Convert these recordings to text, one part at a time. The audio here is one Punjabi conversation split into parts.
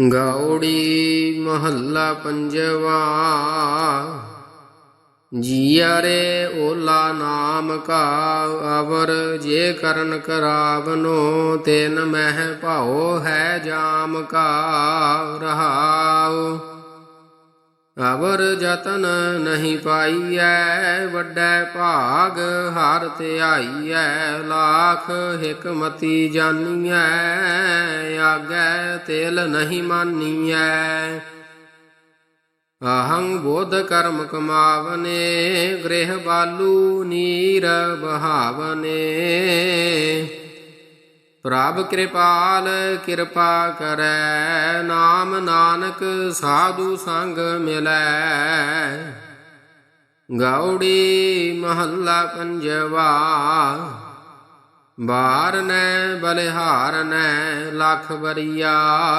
ਗਾਉੜੀ ਮਹੱਲਾ ਪੰਜਵਾ, ਜੀਆ ਰੇ ਓਲਾ ਨਾਮ ਕਾ ਅਵਰ, ਜੇ ਕਰਨ ਕਰਾਵਨੋ ਤੈਨ ਮਹਿ ਭਾਉ ਹੈ ਜਾਮ ਕਾ ਰਹਾਉ। ਅਵਰ ਜਤਨ ਨਹੀਂ ਪਾਈਐ, ਵੱਡੈ ਭਾਗ ਹਰ ਧਿਆਈਐ, ਲਾਖ ਹਕਮਤੀ ਜਾਨੀਐ, ਆਗੈ ਤੇਲ ਨਹੀਂ ਮਾਨੀਐ। ਅਹੰ ਬੋਧ ਕਰਮ ਕਮਾਵਨੇ, ਗ੍ਰਹਿ ਬਾਲੂ ਨੀਰ ਬਹਾਵਨੇ। ਪ੍ਰਭ ਕਿਰਪਾਲ ਕਿਰਪਾ ਕਰੈ, ਨਾਮ ਨਾਨਕ ਸਾਧੂ ਸੰਗ ਮਿਲੈ। ਗੌੜੀ ਮਹੱਲਾ ਪੰਜਵਾ ਬਾਰਨੈ ਬਲਿਹਾਰਨੈ ਲਖ ਬਰੀਆ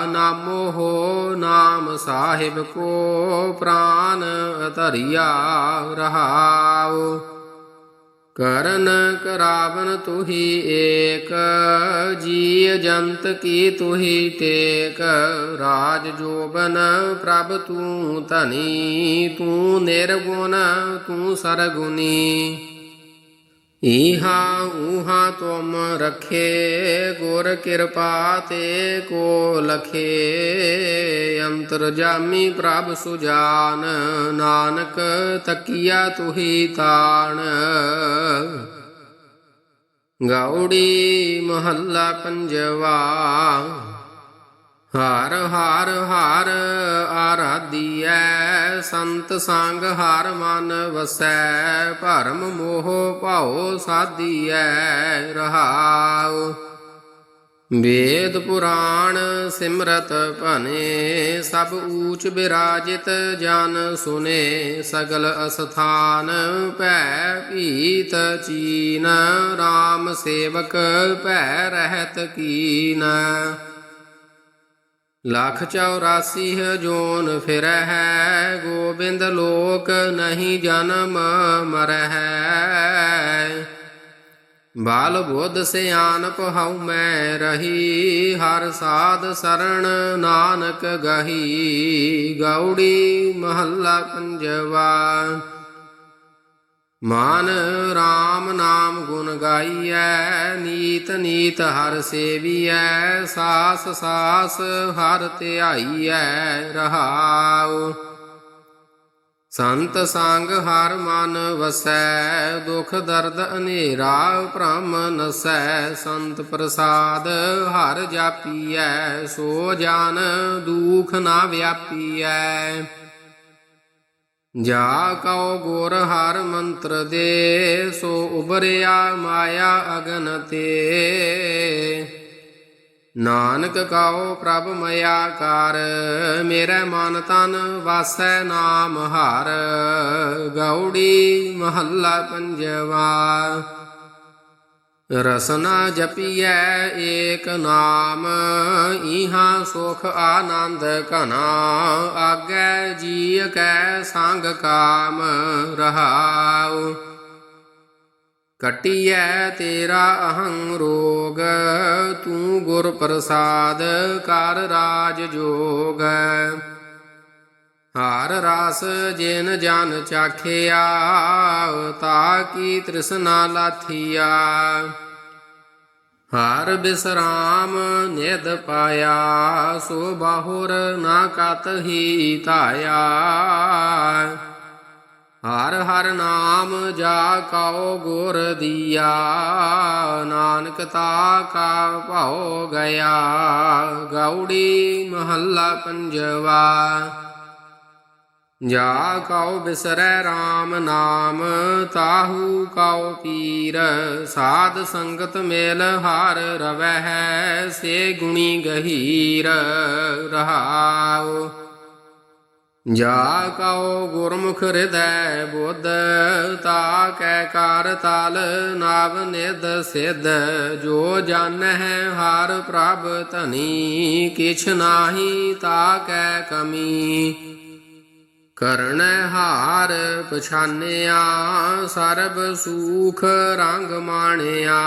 ਨਾਮੋ ਹੋ ਨਾਮ ਸਾਹਿਬ ਕੋ ਪ੍ਰਾਨ ਧਰਿਆ ਰਹਾਉ। ਕਰਨ ਕਰਾਵਨ ਤੁਹੀ ਏਕ ਜੀ ਜੰਤ ਕੀ ਤੁਹੀ ਟੇਕ, ਰਾਜ ਜੋਬਨ ਪ੍ਰਭ ਤੂੰ ਧਨੀ, ਤੂੰ ਨਿਰਗੁਣ, ਤੂੰ ਸਰਗੁਣੀ। ਈਹਾ ਊਹਾ ਤੁਮ ਰਖੇ, ਗੁਰ ਕਿਰਪਾ ਤੇ ਕੋ ਲਖੇ। ਅੰਤਰ ਜਾਮੀ ਪ੍ਰਭ ਸੁਜਾਨ, ਨਾਨਕ ਤਕੀਆ ਤੁਹੀ ਤਾਣ। ਗੌੜੀ ਮਹੱਲਾ ਪੰਜਵਾ। ਹਰ ਹਰ ਹਰ ਆਰਾਧੀਐ, ਸੰਤ ਸੰਗ ਹਰ ਮਨ ਵਸੈ, ਭਰਮ ਮੋਹ ਭਾਉ ਸਾਧੀਐ, ਰਹਾਉ। ਵੇਦ ਪੁਰਾਣ ਸਿਮਰਤ ਭਨੇ ਸਭ ਊਚ ਬਿਰਾਜਿਤ ਜਨ ਸੁਨੇ, ਸਗਲ ਅਸਥਾਨ ਭੈ ਭੀਤ ਚੀਨ RAM ਸੇਵਕ ਭੈ ਰਹਿਤ ਕੀਨ। ਲੱਖ 84 ਜੋਨ ਫਿਰੈ ਹੈ ਗੋਬਿੰਦ ਲੋਕ ਨਹੀਂ ਜਨਮ ਮਰਹਿ। ਬਾਲ ਬੋਧ ਸਿਆਨਪ ਹਉ ਮੈਂ ਰਹੀ, ਹਰ ਸਾਧ ਸਰਣ ਨਾਨਕ ਗਹੀ। ਗੌੜੀ ਮਹੱਲਾ ਪੰਜਵਾ। ਮਾਨ RAM ਨਾਮ ਗੁਣ ਗਾਈਐ, ਨੀਤ ਨੀਤ ਹਰ ਸੇਵੀਐ, ਸਾਸ ਸਾਸ ਹਰ ਧਿਆਈਐ, ਰਹਾਉ। ਸੰਤ ਸੰਗ ਹਰ ਮਨ ਵਸੈ, ਦੁਖ ਦਰਦ ਹਨੇਰਾ ਭ੍ਰਮ ਨਸੈ, ਸੰਤ ਪ੍ਰਸਾਦ ਹਰ ਜਾਪੀਐ, ਸੋ ਜਾਨ ਦੁਖ ਨਾ ਵਿਆਪੀਐ। ਜਾ ਕਉ ਗੁਰ ਹਰ ਮੰਤਰ ਦੇ, ਸੋ ਉਬਰਿਆ ਮਾਇਆ ਅਗਨ ਤੇ। ਨਾਨਕ ਕਉ ਪ੍ਰਭ ਮਇਆ ਕਰ, ਮੇਰੇ ਮਨ ਤਨ ਵਾਸੈ ਨਾਮ ਹਰ। ਗੌੜੀ ਮਹੱਲਾ ਪੰਜਵਾ। ਰਸਨਾ ਜਪੀਐ ਏਕ ਨਾਮ, ਇਹਾਂ ਸੁਖ ਆਨੰਦ ਘਨਾ ਆਗੈ ਜੀ ਕੈ ਸੰਗ ਕਾਮ ਰਹਾਉ। ਕਟਿਐ ਤੇਰਾ ਅਹੰ ਰੋਗ, ਤੂੰ ਗੁਰ ਪ੍ਰਸਾਦ ਕਰ ਰਾਜ ਜੋਗ। ਹਰ ਰਾਸ ਜਿਨ ਜਨ ਚਾਖਿਆ ਤਾ ਕੀ ਤ੍ਰਿਸ਼ਨਾ ਲਾਥੀਆ। ਹਰ ਬਿਸਰਾਮ ਨਿਦ ਪਾਇਆ, ਸੋ ਬਾਹੁਰ ਨਾ ਕਤ ਹੀ ਧਾਇਆ। ਹਰ ਹਰ ਨਾਮ ਜਾ ਕਉ ਗੁਰ ਦੀਆ, ਨਾਨਕ ਤਾ ਕਾ ਭਾਉ ਗਿਆ। ਗੌੜੀ ਮਹੱਲਾ ਪੰਜਵਾ। ਜਾ ਕਉ ਬਿਸਰੈ RAM ਨਾਮ, ਤਾਹੂ ਕਉ ਪੀਰ ਸਾਧ ਸੰਗਤ ਮੇਲ ਹਾਰ ਰਵੈ ਹੈ ਸੇ ਗੁਣੀ ਗਹੀਰ ਰਹਾਉ। ਜਾ ਕਉ ਗੁਰਮੁਖ ਹਿਰਦੈ ਬੁੱਧ, ਤਾ ਕੈ ਕਾਰ ਤਲ ਨਾਵ ਨਿਦ ਸਿਧ, ਜੋ ਜਾਣੈ ਹਾਰ ਪ੍ਰਭ ਧਨੀ, ਕਿਛ ਨਾਹੀ ਤਾ ਕੈ ਕਮੀ। ਕਰਨ ਹਾਰ ਪਛਾਨਿਆ, ਸਰਬ ਸੂਖ ਰੰਗ ਮਾਣਿਆ।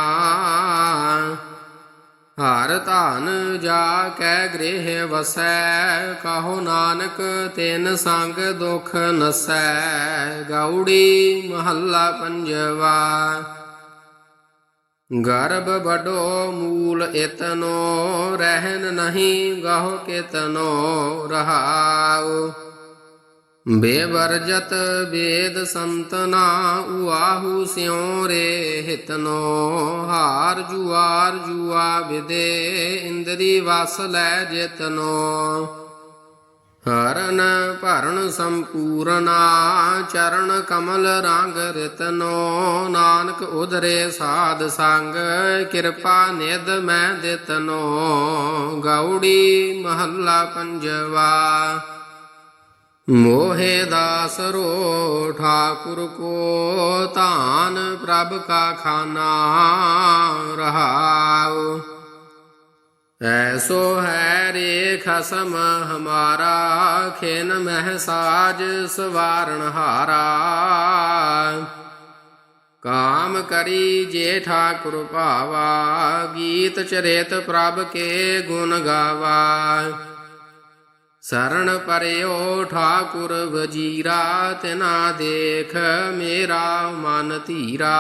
ਹਰ ਧਨ ਜਾ ਕੈ ਗ੍ਰਹਿ ਵਸੈ, ਕਹੋ ਨਾਨਕ ਤਿਨ ਸੰਗ ਦੁਖ ਨਸੈ। ਗੌੜੀ ਮਹੱਲਾ ਪੰਜਵਾ, ਗਰਭ ਬਡੋ ਮੂਲ ਇਤਨੋ ਰਹਿਨ ਨਹੀਂ ਗਹੁ ਕਿਤਨੋ ਰਹਾਉ। ਬੇਵਰਜਤ ਵੇਦ ਸੰਤਨਾ ਉਆਹੂ ਸਿਉ ਰੇ ਹਿਤਨੋ ਹਾਰ ਜੁਆਰ ਜੁਆ ਵਿਦੇ ਇੰਦਰੀ ਵਸ ਲੈ ਜਿਤਨੋ ਹਰਨ ਭਰਨ ਸੰਪੂਰਨਾ ਚਰਨ ਕਮਲ ਰੰਗ ਰਿਤਨੋ ਨਾਨਕ ਉਦਰੇ ਸਾਧ ਸੰਗ, ਕਿਰਪਾ ਨਿਦ ਮੈਂ ਦਿਤਨੋ ਗੌੜੀ ਮਹੱਲਾ ਪੰਜਵਾ। ਮੋਹੇ ਦਾਸ ਰੋ ਠਾਕੁਰ ਕੋ ਧਾਨ ਪ੍ਰਭ ਕਾ ਖਾਨਾ ਰਹਾਉ। ਐਸੋ ਹੈ ਰੇ ਖਸਮ ਹਮਾਰਾ, ਖੇਨ ਮਹਿ ਸਾਜ ਸਵਾਰਨ ਹਾਰਾ। ਕਾਮ ਕਰੀ ਜੇ ਠਾਕੁਰ ਭਾਵਾ, ਗੀਤ ਚਰਿਤ ਪ੍ਰਭ ਕੇ ਗੁਣ ਗਾਵਾ। ਸਰਣ ਪਰਿਓ ਠਾਕੁਰ ਵਜੀਰਾ ਤਿਨਾ ਦੇਖ ਮੇਰਾ ਮਨ ਧੀਰਾ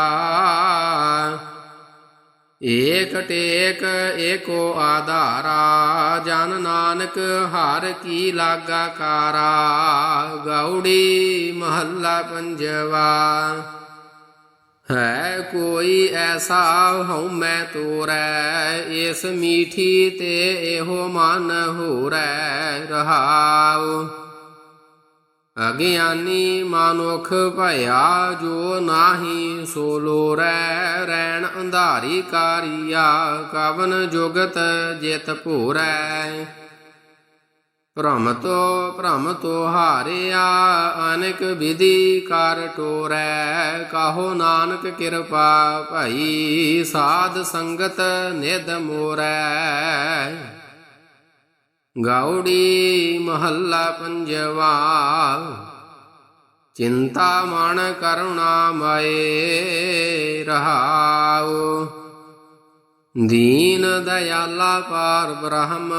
ਏਕ ਟੇਕ ਏਕੋ ਆਧਾਰਾ ਜਨ ਨਾਨਕ ਹਰ ਕੀ ਲਾਗਾ ਕਾਰਾ ਗੌੜੀ ਮਹੱਲਾ ਪੰਜਵਾ ਹੈ ਕੋਈ ਐਸਾ ਹਉ ਮੈਂ ਤੋਰੈ, ਇਸ ਮੀਠੀ ਤੇ ਇਹੋ ਮਨ ਹੋਰੈ ਰਹਾਉ। ਅਗਿਆਨੀ ਮਾਨੁਖ ਭਇਆ, ਜੋ ਨਾਹੀ ਸੋ ਲੋਰੈ, ਰੈਣ ਅੰਧਾਰੀ ਕਾਰੀਆ, ਕਵਨ ਜੁਗਤ ਜਿਤ ਭੋਰੈ। ਭ੍ਰਮ ਤੋ ਭ੍ਰਮ ਤੋ ਹਾਰਿਆ, ਅਨੇਕ ਵਿਧੀ ਕਰ ਟੋਰੈ। ਕਾਹੋ ਨਾਨਕ ਕਿਰਪਾ ਭਈ, ਸਾਧ ਸੰਗਤ ਨਿਧ ਮੋਰੈ। ਗੌੜੀ ਮਹੱਲਾ ਪੰਜਵਾ, ਚਿੰਤਾ ਮਨ ਕਰੁਣਾ ਮਏ ਰਹਾਉ ਦੀਨ ਦਇਆਲਾ ਪਾਰ ਬ੍ਰਹਮ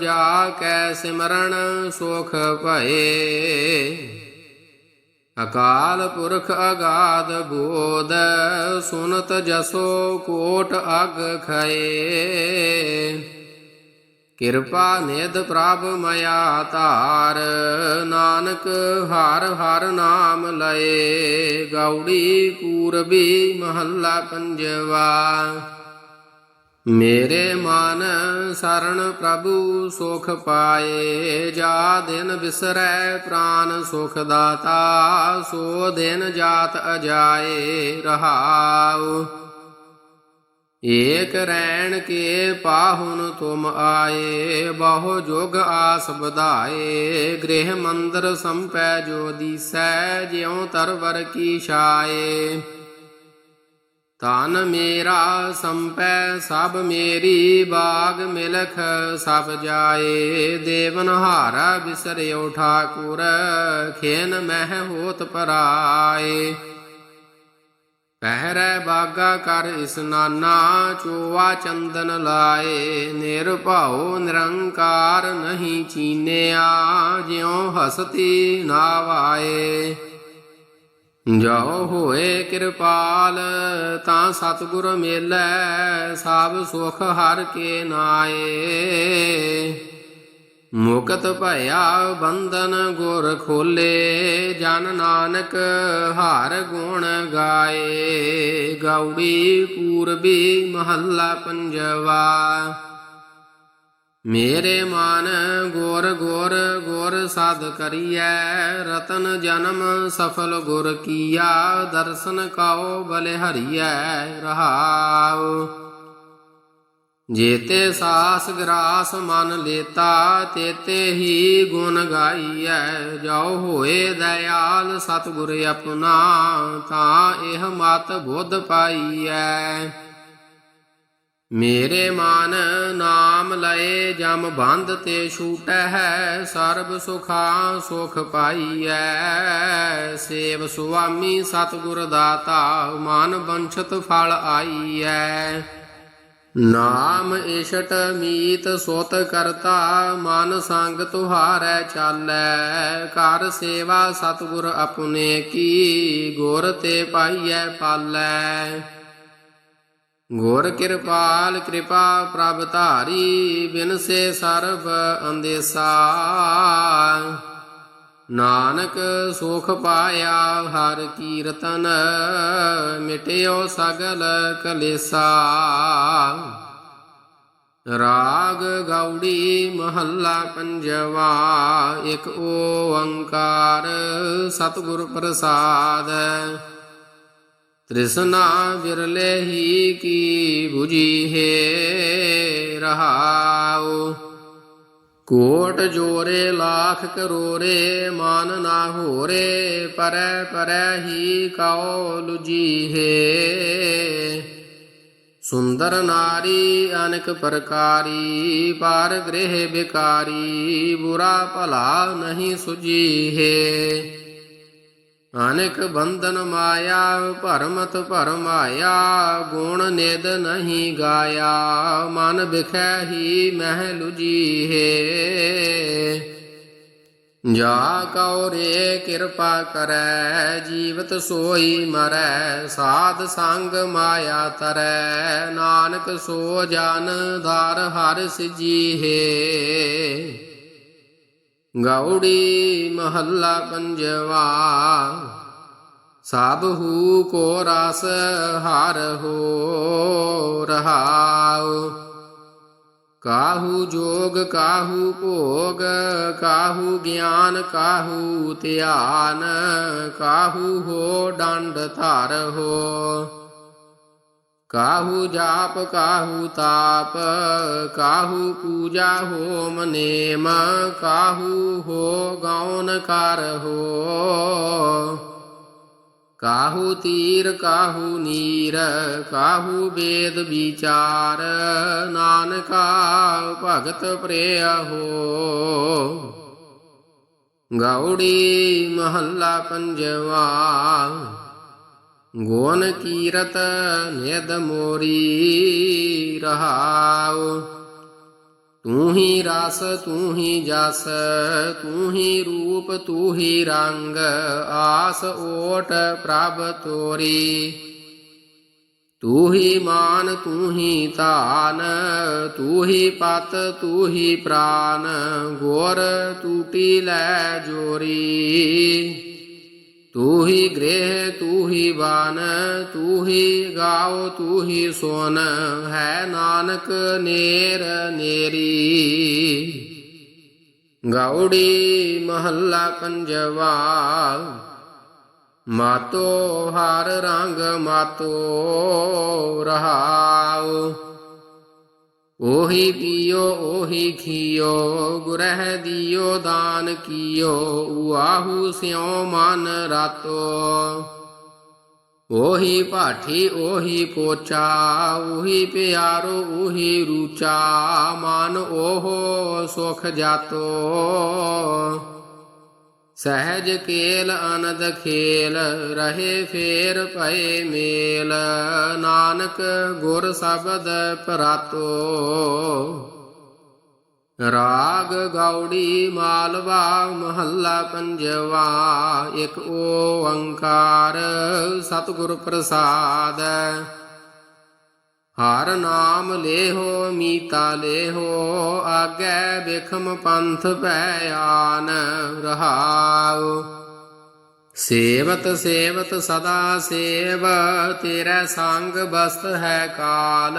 ਜਾ ਕੈ ਸਿਮਰਨ ਸੁਖ ਭਏ। ਅਕਾਲ ਪੁਰਖ ਅਗਾਧ ਬੋਧ, ਸੁਨਤ ਜਸੋ ਕੋਟ ਅਗ ਖਏ। ਕਿਰਪਾ ਨਿਧ ਪ੍ਰਭ ਮਇਆ ਧਾਰ, ਨਾਨਕ ਹਰ ਹਰ ਨਾਮ ਲਏ। ਗੌੜੀ ਪੂਰਬੀ ਮਹੱਲਾ ਪੰਜਵਾ। ਮੇਰੇ ਮਨ ਸਰਣ ਪ੍ਰਭੂ ਸੁਖ ਪਾਏ, ਜਾ ਦਿਨ ਬਿਸਰੈ ਪ੍ਰਾਨ ਸੁਖ ਦਾਤਾ, ਸੋ ਦਿਨ ਜਾਤ ਅਜਾਏ ਰਹਾਉ। ਏਕ ਰੈਣ ਕੇ ਪਾਹੁਨ ਤੁਮ ਆਏ, ਬਹੁ ਜੁਗ ਆਸ ਵਧਾਏ, ਗ੍ਰਹਿ ਮੰਦਰ ਸੰਪੈ ਜੋ ਦੀਸੈ, ਜਿਉ ਤਰਵਰ ਕੀ ਛਾਏ। ਤਨ ਮੇਰਾ ਸੰਪੈ, ਸਭ ਮੇਰੀ ਬਾਗ ਮਿਲਖ, ਸਭ ਜਾਏ। ਦੇਵਨ ਹਾਰਾ ਬਿਸਰਿਓ ਠਾਕੁਰ, ਖੇਨ ਮਹਿ ਹੋਤ ਪਰਾਏ। ਪਹਿਰੈ ਬਾਗਾ ਕਰ ਇਸਨਾਨਾ ਚੋਆ ਚੰਦਨ ਲਾਏ। ਨਿਰਭਉ ਨਿਰੰਕਾਰ ਨਹੀਂ ਚੀਨਿਆ, ਜਿਉ ਹਸਤੀ ਨਾਵਾਏ ਜੋ ਹੋਏ ਕਿਰਪਾਲ, ਤਾਂ ਸਤਿਗੁਰ ਮੇਲੈ, ਸਭ ਸੁਖ ਹਰ ਕੇ ਨਾਏ। ਮੁਕਤ ਭਇਆ ਬੰਧਨ ਗੁਰ ਖੋਲੇ, ਜਨ ਨਾਨਕ ਹਰ ਗੁਣ ਗਾਏ। ਗੌੜੀ ਪੂਰਬੀ ਮਹੱਲਾ ਪੰਜਵਾ। ਮੇਰੇ ਮਨ ਗੁਰ ਗੁਰ ਗੁਰ ਸਾਧ ਕਰੀਐ, ਰਤਨ ਜਨਮ ਸਫਲ ਗੁਰ ਕੀਆ, ਦਰਸ਼ਨ ਕਾਓ ਬਲੇ ਹਰੀਐ, ਰਹਾਉ। ਜੇਤੇ ਸਾਸ ਗਰਾਸ ਮਨ ਲੇਤਾ, ਤੇਤੇ ਹੀ ਗੁਣ ਗਾਈਐ। ਜਾਉ ਹੋਏ ਦਇਆਲ ਸਤਿਗੁਰ ਆਪਣਾ, ਤਾਂ ਇਹ ਮਤ ਬੁੱਧ ਪਾਈਐ। ਮੇਰੇ ਮਨ ਨਾਮ ਲਏ ਜਮ ਬੰਧ ਤੇ ਛੂਟੈ ਹੈ ਸਰਬ ਸੁਖਾ ਸੁਖ ਪਾਈਐ। ਸੇਵ ਸੁਆਮੀ ਸਤਿਗੁਰ ਦਾਤਾ, ਮਨ ਬੰਛਤ ਫਲ ਆਈਐ। ਨਾਮ ਇਸ਼ਟ ਮੀਤ ਸੁਤ ਕਰਤਾ, ਮਨ ਸੰਗ ਤੁਹਾਰੈ ਚਾਲੈ। ਕਰ ਸੇਵਾ ਸਤਿਗੁਰ ਆਪਣੇ ਕੀ, ਗੁਰ ਤੇ ਪਾਈਐ ਪਾਲੈ। ਗੁਰ ਕਿਰਪਾਲ ਕਿਰਪਾ ਪ੍ਰਭ ਧਾਰੀ ਬਿਨਸੇ ਸਰਬ ਅੰਦੇਸਾ। ਨਾਨਕ ਸੁਖ ਪਾਇਆ ਹਰ ਕੀਰਤਨ, ਮਿਟਿਓ ਸਗਲ ਕਲੇਸਾ। ਰਾਗ ਗੌੜੀ ਮਹੱਲਾ ਪੰਜਵਾ, ਇੱਕ ਓੰਕਾਰ ਸਤਿਗੁਰ ਪ੍ਰਸਾਦ। ਤ੍ਰਿਸ਼ਨਾ ਬਿਰਲੇ ਹੀ ਕੀ 부ਜੀ ਹੈ ਰਹਾਉ। ਕੋਟ ਜੋਰੇ ਲੱਖ ਕਰੋਰੇ, ਮਨ ਨਾ ਹੋਰੇ, ਪਰੈ ਪਰੈ ਹੀ ਕਉ ਲੁਜੀ ਹੈ। ਸੁੰਦਰ ਨਾਰੀ ਅਨਕ ਪ੍ਰਕਾਰੀ, ਪਰ ਗ੍ਰਹਿ ਬਿਕਾਰੀ, ਬੁਰਾ ਭਲਾ ਨਹੀਂ ਸੁਜੀ ਹੈ। ਅਨੇਕ ਬੰਧਨ ਮਾਇਆ, ਭਰਮਤ ਭਰਮਾਇਆ, ਗੁਣ ਨਿਦ ਨਹੀਂ ਗਾਇਆ, ਮਨ ਬਿਖੈ ਹੀ ਮਹਿ ਲੁਜੀ ਹੈ ਜਾ ਕਉ ਰੇ ਕਿਰਪਾ ਕਰੈ, ਜੀਵਤ ਸੋਈ ਮਰੈ, ਸਾਧ ਸੰਗ ਮਾਇਆ ਤਰੈ, ਨਾਨਕ ਸੋ ਜਨ ਧਾਰ ਹਰ ਸਿਜੀ ਹੈ ਗੌੜੀ ਮਹੱਲਾ ਪੰਜਵਾ। ਸਾਬਹੂ ਕੋ ਰਸ ਹਰ ਹੋ ਰਹਾਉ। ਕਾਹੂ ਜੋਗ ਕਾਹੂ ਭੋਗ, ਕਾਹੂ ਗਿਆਨ ਕਾਹੂ ਧਿਆਨ, ਕਾਹੂ ਹੋ ਡੰਡ ਧਰ ਹੋ। ਕਾਹੂ ਜਾਪ, ਕਾਹੂ ਤਾਪ, ਕਾਹੂ ਪੂਜਾ ਹੋਮ ਨੇਮ, ਕਾਹੂ ਹੋ ਗਾਉਨ ਕਰ ਹੋ। ਕਾਹੂ ਤੀਰ, ਕਾਹੂ ਨੀਰ, ਕਾਹੂ ਵੇਦ ਵਿਚਾਰ, ਨਾਨਕਾ ਭਗਤ ਪ੍ਰਿਆ ਹੋ। ਗੌੜੀ ਮਹੱਲਾ ਪੰਜਵਾ ගෝන කීරත නේද මෝරී රහාව. තුහි රස තුහි ජස තුහි රූප තුහි රංග ආස ඕට ප්‍රබතෝරී තුහි මාන තුහි තාන තුහි පත තුහි ප්‍රාණ ගෝර තුටිල ජෝරී. ਤੂੰ ਹੀ ਪਤ ਤੂੰ ਹੀ ਪ੍ਰਾਨ ਤੂ ਹੀ ਬਾਨ ਤੂ ਹੀ ਗਾਓ ਤੂ ਹੀ ਸੋਨ ਹੈ ਨਾਨਕ ਨੇਰ ਨੇਰੀ। ਗੌੜੀ ਮਹੱਲਾ ਪੰਜਵਾ, ਮਾਤੋ ਹਰ ਰੰਗ ਮਾਤੋ ਰਹਾਉ। ओहि पियो ओहि खियो गुरह दियो, दान कियो उहू स्यो मन रातो। ओही पाठी, ओही पोचा उही प्यारो, ओहि रुचा, मान ओहो सुख जातो। ਸਹਿਜ ਕੇਲ ਅਨੰਦ ਖੇਲ, ਰਹੇ ਫੇਰ ਪਏ ਮੇਲ। ਨਾਨਕ ਗੁਰ ਸ਼ਬਦ ਪਰਾਤੋ। ਰਾਗ ਗੌੜੀ ਮਾਲਵਾ ਮਹੱਲਾ ਪੰਜਵਾ, ਇੱਕ ਓੰਕਾਰ ਸਤਿਗੁਰ ਪ੍ਰਸਾਦ। ਹਰ ਨਾਮ ਲੇਹੋ, ਮੀਤਾ ਲੇਹੋ, ਆਗੇ ਬਿਖਮ ਪੰਥ ਪੈ ਆਨ ਰਹਾਉ। ਸੇਵਤ ਸੇਵਤ, ਸਦਾ ਸੇਵ, ਤੇਰਾ ਸੰਗ ਬਸਤ ਹੈ ਕਾਲ।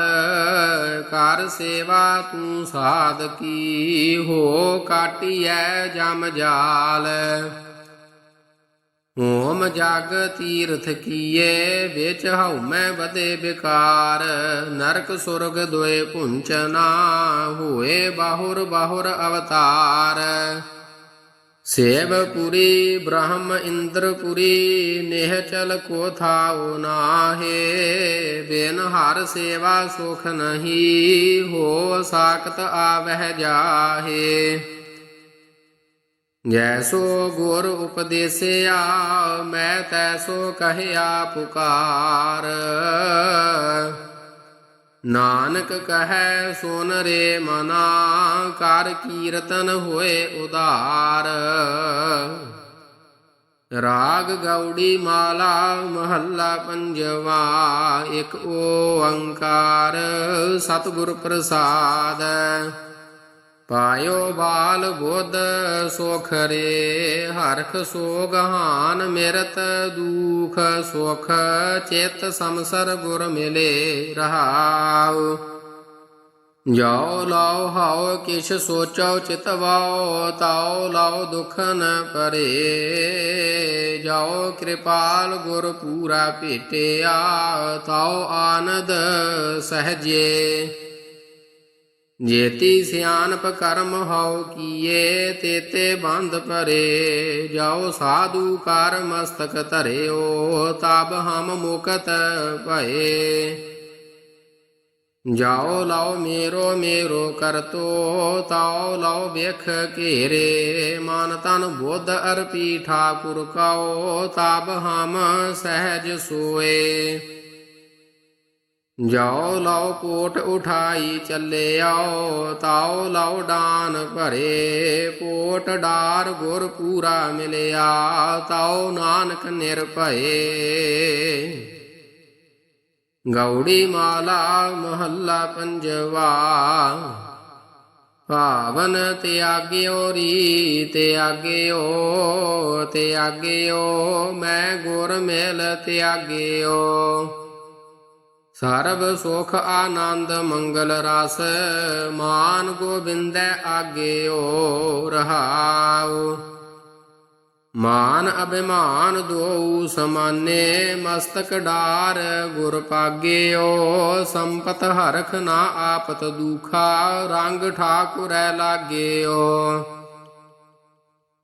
ਕਰ ਸੇਵਾ ਤੂੰ ਸਾਧ ਕੀ, ਹੋ ਕਾਟਿਐ ਜਮ ਜਾਲ। ਓਮ ਜਗ ਤੀਰਥ ਕੀਏ, ਵਿੱਚ ਹਉਮੈ ਬਦੇ ਬਿਕਾਰ ਨਰਕ ਸੁਰਗ ਦੋਏ ਪੁੰਚਨਾ ਹੋਏ ਬਾਹੁਰ ਬਾਹੁਰ ਅਵਤਾਰ। ਸੇਵਪੁਰੀ ਬ੍ਰਹਮ ਇੰਦਰਪੁਰੀ ਨਿਹਚਲ ਕੋ ਥਾਉ ਨਾਹੇ। ਬਿਨ ਹਰ ਸੇਵਾ ਸੁਖ ਨਹੀਂ, ਹੋ ਸਾਖਤ ਆਵਹਿ ਜਾਹੇ। ਜੈਸੋ ਗੁਰ ਉਪਦੇਸਿਆ, ਮੈਂ ਤੈਸੋ ਕਹਿਆ ਪੁਕਾਰ। ਨਾਨਕ ਕਹੈ, ਸੁਨ ਰੇ ਮਨਾ, ਕਰ ਕੀਰਤਨ ਹੋਏ ਉਦਾਰ। ਰਾਗ ਗੌੜੀ ਮਾਲਾ, ਮਹੱਲਾ ਪੰਜਵਾ, ਇੱਕ ਓੰਕਾਰ ਸਤਿਗੁਰ ਪ੍ਰਸਾਦ। ਪਾਇਓ ਬਾਲ ਬੁੱਧ ਸੁਖ ਰੇ, ਹਰਖ ਸੋਗਹਾਨ ਮਿਰਤ, ਦੂਖ ਸੁਖ ਚਿਤ ਸਮਸਰ ਗੁਰ ਮਿਲੇ ਰਹਾਉ। ਜਾਉ ਲਾਉ ਹਾਉ ਕਿਛ ਸੋਚਉ ਚਿਤਵਾਉ ਤਾਉ ਲਾਉ ਦੁਖਨ ਪਰੇ। ਜਾਉ ਕਿਰਪਾਲ ਗੁਰ ਪੂਰਾ ਭੇਟਿਆ, ਤਾਉ ਆਨੰਦ ਸਹਜੇ। ਜੇਤੀ ਸਿਆਣਪ ਕਰਮ ਹਉ ਕੀਏ, ਤੇਤੇ ਬੰਦ ਪਰੇ ਜਾਓ ਸਾਧੂ ਕਰ ਮਸਤਕ ਧਰਿਓ, ਤਬ ਹਮ ਮੁਕਤ ਭਏ। ਜਾਓ ਲਾਓ ਮੇਰੋ ਮੇਰੋ ਕਰਤੋ ਤਾਓ ਲਾਓ ਵੇਖ ਘੇਰੇ। ਮਨ ਤਨ ਬੁੱਧ ਅਰਪੀ ਠਾਕੁਰ ਕਾਓ, ਤਬ ਹਮ ਸਹਿਜ ਸੋਏ। ਜਾਓ ਲਾਓ ਕੋਟ ਉਠਾਈ ਚੱਲੇ ਆਓ ਤਾਓ ਲਾਓ ਡਾਨ ਭਰੇ ਕੋਟ ਡਾਰ ਗੁਰ ਪੂਰਾ ਮਿਲਿਆ, ਤਾਓ ਨਾਨਕ ਨਿਰਭਏ। ਗੌੜੀ ਮਾਲਾ ਮਹੱਲਾ ਪੰਜਵਾ, ਭਾਵਨ ਤਿਆਗਿਓ ਰੀ ਤਿਆਗਿਓ ਤਿਆਗਿਓ ਮੈਂ ਗੁਰ ਮਿਲ ਤਿਆਗਿਓ। ਸਰਬ ਸੁਖ ਆਨੰਦ ਮੰਗਲ ਰਸ, ਮਾਨ ਗੋਬਿੰਦੈ ਆਗਿਓ ਰਹਾਉ ਮਾਨ ਅਭਿਮਾਨ ਦੋਉ ਸਮਾਨੇ, ਮਸਤਕ ਡਾਰ ਗੁਰ ਪਾਗਿਓ ਸੰਪਤ ਹਰਖ ਨਾ ਆਪਤ ਦੁਖਾ, ਰੰਗ ਠਾਕੁਰੈ ਲਾਗਿਓ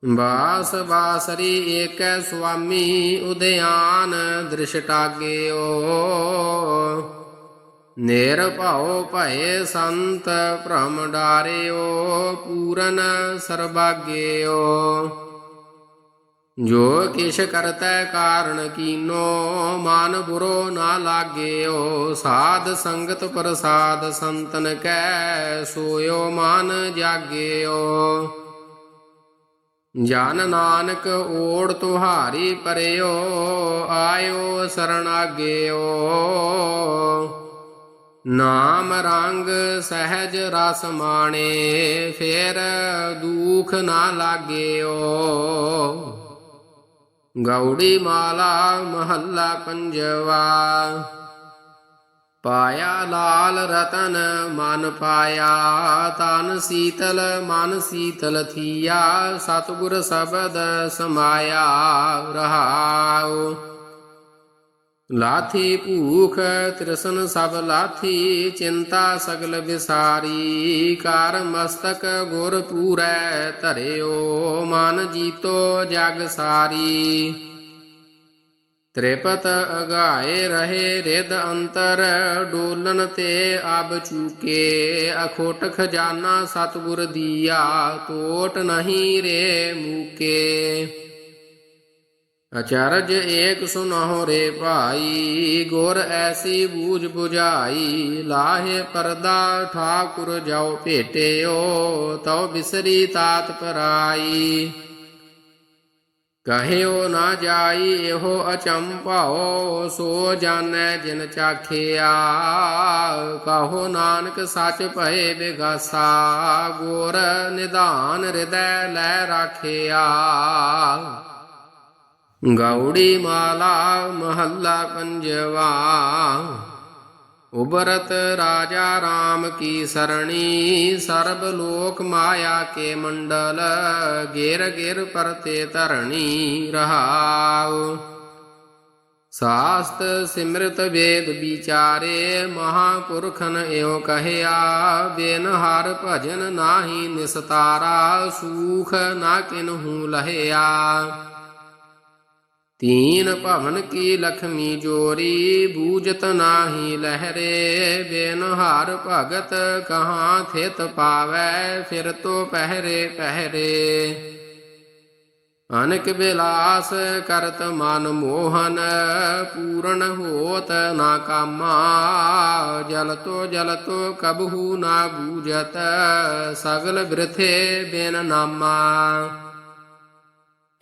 ਬਾਸ ਬਾਸਰੀ ਏਕੈ ਸੁਆਮੀ ਉਦਿਆਨ ਦ੍ਰਿਸ਼ਟਾਗਿਓ। ਨਿਰਭਉ ਭਏ ਸੰਤ ਭ੍ਰਮ ਡਾਰਿਓ ਪੂਰਨ ਸਰਬਾਗਿਓ। ਜੋ ਕਿਛ ਕਰਤੈ ਕਾਰਨ ਕੀਨੋ, ਮਨ ਬੁਰੋ ਨਾ ਲਾਗਿਓ। ਸਾਧ ਸੰਗਤ ਪ੍ਰਸਾਦ ਸੰਤਨ ਕੈ, ਸੋਇਓ ਮਨ ਜਾਗਿਓ। ਜਨ ਨਾਨਕ ਓੜ ਤੁਹਾਰੀ ਪਰਿਓ, ਆਇਓ ਸਰਣਾਗਿਓ। ਨਾਮ ਰੰਗ ਸਹਿਜ ਰਸ ਮਾਣੇ, ਫੇਰ ਦੁਖ ਨਾ ਲਾਗਿਓ। ਗੌੜੀ ਮਾਲਾ ਮਹੱਲਾ ਪੰਜਵਾ ਪਾਇਆ ਲਾਲ ਰਤਨ, ਮਨ ਪਾਇਆ ਤਨ ਸੀਤਲ, ਮਨ ਸੀਤਲ ਥੀਆ, ਸਤਿਗੁਰ ਸ਼ਬਦ ਸਮਾਇਆ ਰਹਾਉ। ਲਾਥੀ ਭੂਖ ਤ੍ਰਿਸ਼ਨ ਸਭ ਲਾਥੀ, ਚਿੰਤਾ ਸਗਲ ਵਿਸਾਰੀ ਕਰ ਮਸਤਕ ਗੁਰ ਪੂਰੈ ਧਰਿਓ, ਮਨ ਜੀਤੋ ਜਗ ਸਾਰੀ। ਤ੍ਰਿਪਤ ਅਗਾਏ ਰਹੇ ਰਿਦ ਅੰਤਰ, ਡੋਲਨ ਤੇ ਅਬ ਚੂਕੇ। ਅਖੋਟ ਖਜ਼ਾਨਾ ਸਤਿਗੁਰ ਦੀਆ, ਕੋਟ ਨਹੀਂ ਰੇ ਮੂਕੇ। ਅਚਰਜ ਏਕ ਸੁਨਹੁ ਰੇ ਭਾਈ, ਗੁਰ ਐਸੀ ਬੂਝ 부ਝਾਈ ਲਾਹੇ ਪਰਦਾ ਠਾਕੁਰ ਜਾਉ ਭੇਟਿਓ, ਤਉ ਬਿਸਰੀ ਤਾਤ ਪਰਾਈ। ਕਹਿਓ ਨਾ ਜਾਈ ਇਹੋ ਅਚੰਭਾਓ ਸੋ ਜਾਣੈ ਜਿਨ ਚਾਖਿਆ। ਕਹੋ ਨਾਨਕ ਸੱਚ ਭਏ ਬਿਗਾਸਾ, ਗੁਰ ਨਿਧਾਨ ਹਿਰਦੈ ਲੈ ਰਾਖਿਆ। ਗੌੜੀ ਮਾਲਾ ਮਹੱਲਾ ਪੰਜਵਾ ਉਬਰਤ ਰਾਜਾ RAM ਕੀ ਸਰਣੀ, ਸਰਬ ਲੋਕ ਮਾਇਆ ਕੇ ਮੰਡਲ, ਗਿਰ ਗਿਰ ਪਰਤੇ ਧਰਣੀ ਰਹਾਉ। ਸਾਸਤ ਸਿਮਰਤ ਵੇਦ ਵਿਚਾਰੇ, ਮਹਾਪੁਰਖਨ ਏਉ ਕਹਿਆ, ਬਿਨ ਹਰ ਭਜਨ ਨਾਹੀ ਨਿਸਤਾਰਾ, ਸੂਖ ਨਾ ਕਿਨਹੂ ਲਹਿਆ। ਤੀਨ ਭਵਨ ਕੀ ਲਖਮੀ ਜੋਰੀ ਬੂਜਤ ਨਾਹੀ ਲਹਰੇ ਬਿਨ ਹਰ ਭਗਤ ਕਹਾਂ ਥਿਤ ਪਾਵੈ, ਫਿਰ ਤੋ ਪਹਿਰੇ ਪਹਿਰੇ। ਅਨਕ ਬਿਲਾਸ ਕਰਤ ਮਨ ਮੋਹਨ, ਪੂਰਨ ਹੋਤ ਨਾ ਕਾਮਾ, ਜਲ ਤੋ ਜਲ ਤੋ ਕਬਹੂ ਨਾ ਬੂਜਤ ਸਗਲ ਬ੍ਰਿਥੇ ਬੇਨ ਨਾਮਾ।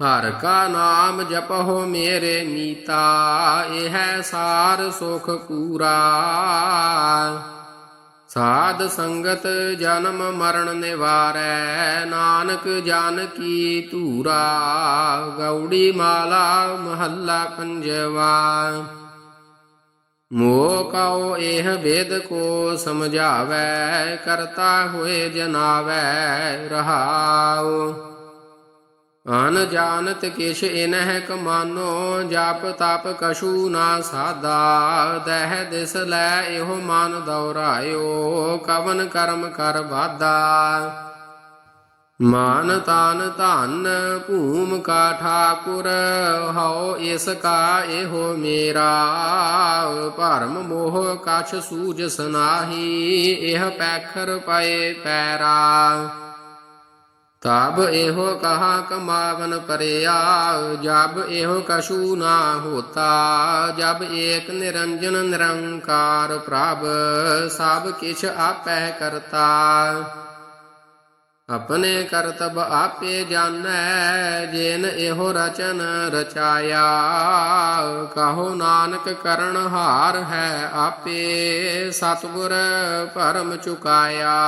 ਹਰ ਕਾ ਨਾਮ ਜਪਹੁ ਮੇਰੇ ਮੀਤਾ, ਇਹ ਸਾਰ ਸੁਖ ਪੂਰਾ। ਸਾਧ ਸੰਗਤ ਜਨਮ ਮਰਨ ਨਿਵਾਰੈ, ਨਾਨਕ ਜਨ ਕੀ ਧੂਰਾ। ਗੌੜੀ ਮਾਲਾ ਮਹੱਲਾ ਪੰਜਵਾ। ਮੋਹ ਕਉ ਇਹ ਵੇਦ ਕੋ ਸਮਝਾਵੈ, ਕਰਤਾ ਹੋਏ ਜਨਾਵੈ ਰਹਾਉ। ਅਨ ਜਾਣਤ ਕਿਛ ਇਨਹਿ ਕਮਾਨੋ, ਜਾਪ ਤਪ ਕਛੂ ਨਾ ਸਾਦਾ ਦਹਿ ਦਿਸ ਲੈ ਇਹੋ ਮਨ ਦੌਰਾਇਓ, ਕਵਨ ਕਰਮ ਕਰ ਬਾਦਾ ਮਾਨ ਤਾਨ ਧਨ, ਭੂਮ ਕਾ ਠਾਕੁਰ, ਹਉ ਇਸ ਕਾ ਇਹੋ ਮੇਰਾ। ਭਰਮ ਮੋਹ ਕਛ ਸੂਝ ਸਨਾਹੀ, ਇਹ ਪੈਖਰ ਪਏ ਪੈਰਾ। ਤਬ ਇਹੋ ਕਹਾ ਕਮਾਵਨ ਪਰਿਆ, ਜਬ ਇਹੋ ਕਛੂ ਨਾ ਹੋਤਾ, ਜਬ ਏਕ ਨਿਰੰਜਨ ਨਿਰੰਕਾਰ ਪ੍ਰਭ, ਸਭ ਕਿਛ ਆਪੈ ਕਰਤਾ। ਆਪਣੇ ਕਰਤਬ ਆਪੇ ਜਾਣੈ, ਜਿਨ ਇਹੋ ਰਚਨ ਰਚਾਇਆ। ਕਹੋ ਨਾਨਕ ਕਰਨ ਹਾਰ ਹੈ ਆਪੇ, ਸਤਿਗੁਰ ਭਰਮ ਚੁਕਾਇਆ।